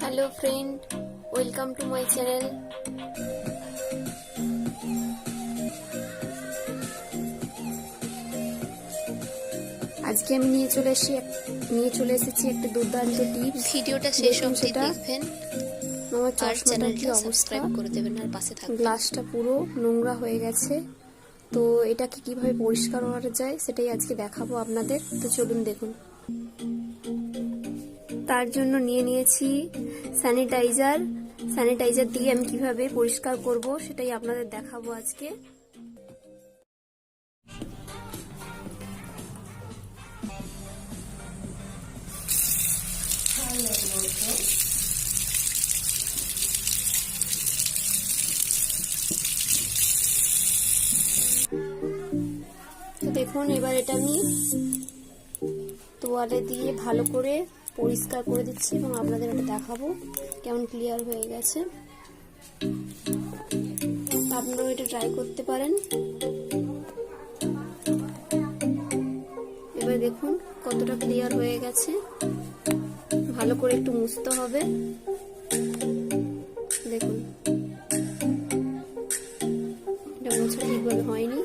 Hello friend welcome to my channel আজকে আমি নিয়ে চলে এসেছি নিয়ে চলে এসেছি একটা দুর্দান্ত টিপস ভিডিওটা শেষ অবধি। দেখবেন। আমার আর চশমাটার কি চ্যানেলটা অবস্থা? সাবস্ক্রাইব করে দেবেন আর পাশে থাকবেন। গ্লাসটা পুরো নোংরা হয়ে গেছে। তো এটাকে কীভাবে পরিষ্কার করা যায় সেটাই আজকে দেখাবো আপনাদের। তো চলুন দেখুন। তার জন্য নিয়ে নিয়েছি স্যানিটাইজার স্যানিটাইজার দিয়ে আমি কীভাবে পরিষ্কার করব সেটাই আপনাদের দেখাবো আজকে। দেখুন, এবার এটা আমি তোয়ালে দিয়ে ভালো করে পরিষ্কার করে দিচ্ছি এবং আপনাদের এটা দেখাবো কেমন ক্লিয়ার হয়ে গেছে। আপনারাও এটা ট্রাই করতে পারেন। এবার দেখুন কতটা ক্লিয়ার হয়ে গেছে। ভালো করে একটু মুছতে হবে। দেখুন। এটা মোছা ঠিকভাবে হয়নি।